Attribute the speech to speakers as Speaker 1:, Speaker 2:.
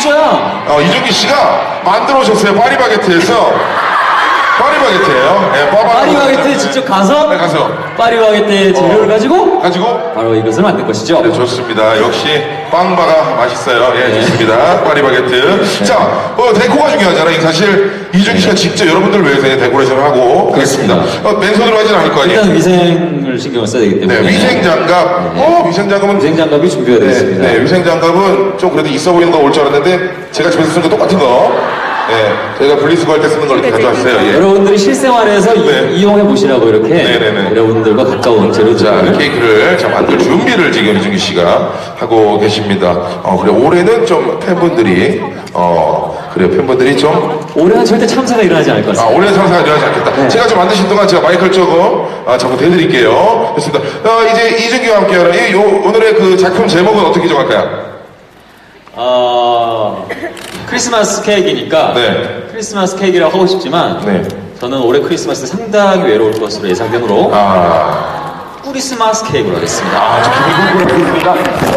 Speaker 1: 있어요.
Speaker 2: 어, 이준기 씨가 만들어 오셨어요. 파리바게트에서. 파리바게트예요 예, 빠바.
Speaker 1: 파리바게트에 직접 가서
Speaker 2: 네, 가서.
Speaker 1: 파리바게트의 재료를 가지고
Speaker 2: 가지고
Speaker 1: 바로 이것을 만든 것이죠.
Speaker 2: 네, 좋습니다. 역시 빵바가 맛있어요. 예,
Speaker 1: 네.
Speaker 2: 좋습니다. 파리바게트. 자, 어, 데코가 중요하잖아요. 사실 이준기 씨가 직접 여러분들 위해서 데코레이션을 하고 그랬습니다. 어, 맨손으로 하진 않을 거 아니에요?
Speaker 1: 일단 위생을 신경을 써야 되기 때문에
Speaker 2: 네, 위생 장갑. 어, 위생장갑은
Speaker 1: 위생장갑이 준비가 되어
Speaker 2: 네,
Speaker 1: 있습니다.
Speaker 2: 네, 위생장갑은 좀 그래도 있어 보이는 거 올 줄 알았는데 제가 집에서 쓰는 거 똑같은 거. 네, 저희가 분리수거 할 때 쓰는 걸 이렇게 가져왔어요. 예.
Speaker 1: 여러분들이 실생활에서
Speaker 2: 네.
Speaker 1: 이, 용해 보시라고 이렇게
Speaker 2: 네네네.
Speaker 1: 여러분들과 가까운
Speaker 2: 자,
Speaker 1: 재료들을
Speaker 2: 케이크를 자, 만들 준비를 지금 이준기 씨가 하고 계십니다. 어, 그래, 올해는 좀 팬분들이, 어, 그래, 팬분들이 좀,
Speaker 1: 올해는 절대 참사가 일어나지 않을 것
Speaker 2: 아,
Speaker 1: 같습니다.
Speaker 2: 올해는 참사가 일어나지 않겠다.
Speaker 1: 네.
Speaker 2: 제가 좀 만드신 동안 제가 마이크를 조금, 아, 자꾸 대드릴게요. 좋습니다. 어, 이제 이준기와 함께하는 이, 요, 오늘의 그 작품 제목은 어떻게 정할까요?
Speaker 1: 어, 크리스마스 케이크니까
Speaker 2: 네.
Speaker 1: 크리스마스 케이크라고 하고 싶지만
Speaker 2: 네.
Speaker 1: 저는 올해 크리스마스 상당히 외로울 것으로 예상되므로
Speaker 2: 아,
Speaker 1: 크리스마스 케이크로 하겠습니다.
Speaker 2: 아, 저 기분이 궁금합니다.